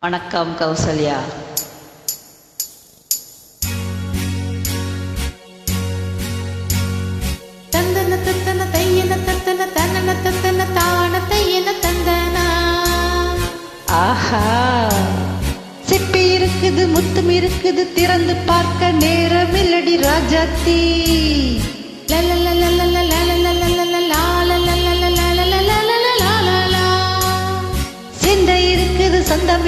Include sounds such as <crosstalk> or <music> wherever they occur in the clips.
வணக்கம் கௌசல்யா. தந்தன தத்தன தையன தத்தன தான தையன தந்தனா. ஆஹா. சிப்பி இருக்குது முத்தும் இருக்குது திறந்து பார்க்க நேரமில்லடி ராஜாத்தி. சிந்தை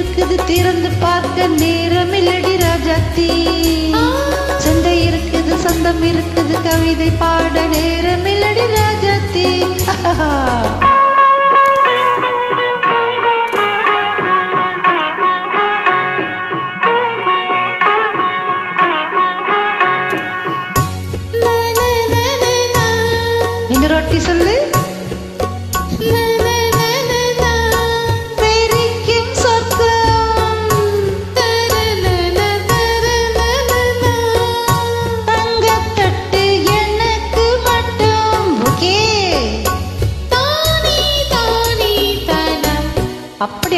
இருக்குது திறந்து பார்க்க நேரமில்லடி ராஜாத்தி. சந்தை இருக்குது சொந்தம் இருக்குது கவிதை பாட நேரமில்லடி ராஜாத்தி. <laughs>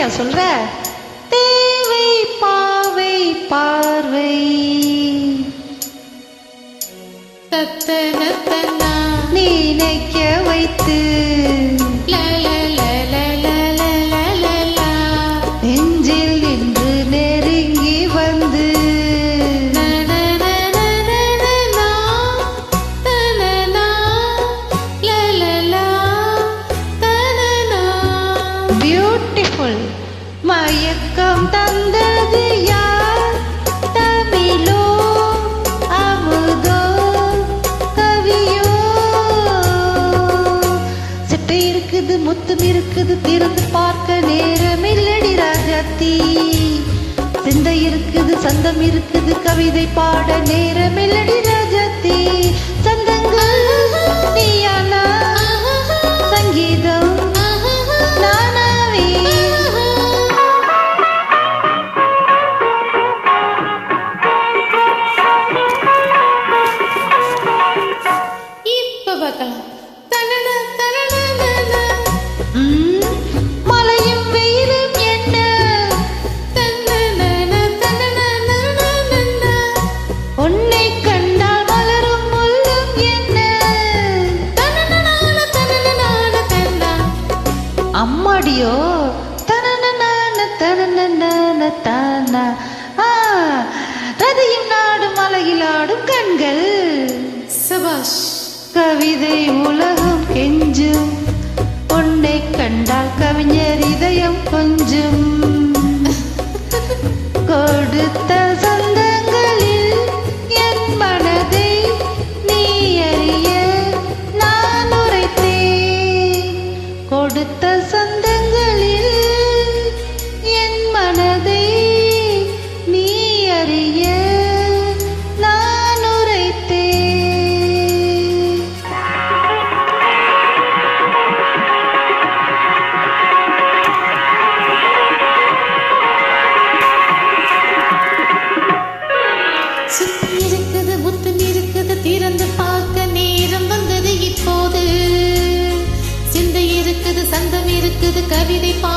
அப்படியா சொல்ற? மயக்கம் தந்தது யார்? தமிழோ அமுதோ கவியோ? சிட்டை இருக்குது முத்தும் இருக்குது திறந்து பார்க்க நேரம் இல்லடி ராஜாத்தி. சிந்தை இருக்குது சந்தம் இருக்குது கவிதை பாட நேரம் இல்லடி பார்க்கலாம் தனன வெயிலும் என்ன? உன்னை கண்டால் மலரும் முள்ளும் என்ன? அம்மாடியோ தனனனான தனனனான தானா? ஆ, ரதியும் நாடும் அழகில் ஆடும் கண்கள். சபாஷ். கவிதை உலகம் கெஞ்சும். உன்னை கண்டால் கவிஞர் இதயம் கொஞ்சம். கொடுத்த சொந்தங்களில் என் மனதை நீ அறிய நான் உரைத்தேன். கொடுத்த சொந்த இப்போது கவிதை பா